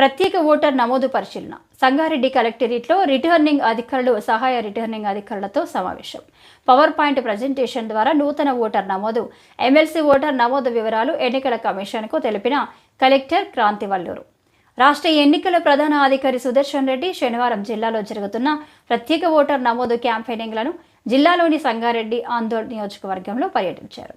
ప్రత్యేక ఓటర్ నమోదు పరిశీలన. సంగారెడ్డి కలెక్టరేట్లో రిటర్నింగ్ అధికారులు సహాయ రిటర్నింగ్ అధికారులతో సమావేశం. పవర్ పాయింట్ ప్రజెంటేషన్ ద్వారా నూతన ఓటర్ నమోదు. ఎమ్మెల్సీ ఓటర్ నమోదు వివరాలు ఎన్నికల కమిషన్కు తెలిపిన కలెక్టర్ క్రాంతివల్లూరు. రాష్ట్ర ఎన్నికల ప్రధాన అధికారి సుదర్శన్ రెడ్డి శనివారం జిల్లాలో జరుగుతున్న ప్రత్యేక ఓటర్ నమోదు క్యాంపెయినింగ్లను జిల్లాలోని సంగారెడ్డి ఆందోళన నియోజకవర్గంలో పర్యటించారు.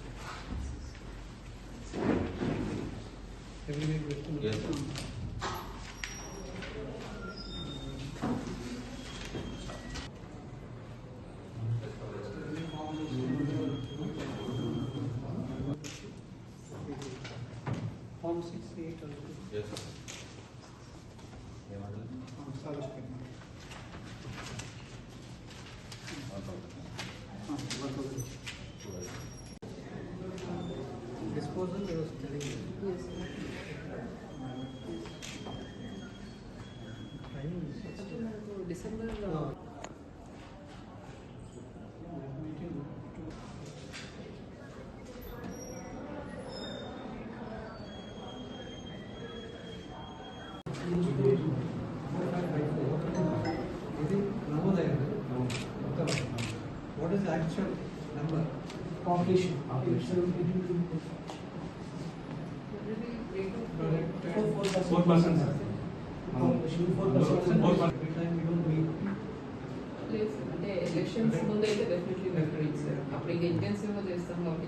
Yes, Form 68 or Yes, sir. Yes. ఇది నమోదైంది what is actual number competition four percent sir place అంటే ఎలక్షన్స్ ముందు అయితే డెఫినెట్లీ అప్పుడు ఇంకా ఇంటెన్సివ్ చేస్తాం కాబట్టి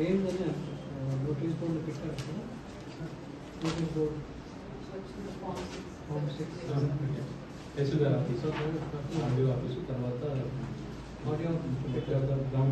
ఏంటని నోటీస్ బోర్డు పెట్టారు కదా notice board form six yes గారు ఆఫీసు ఆర్డీఓ ఆఫీసు తర్వాత ఆడియో గ్రామ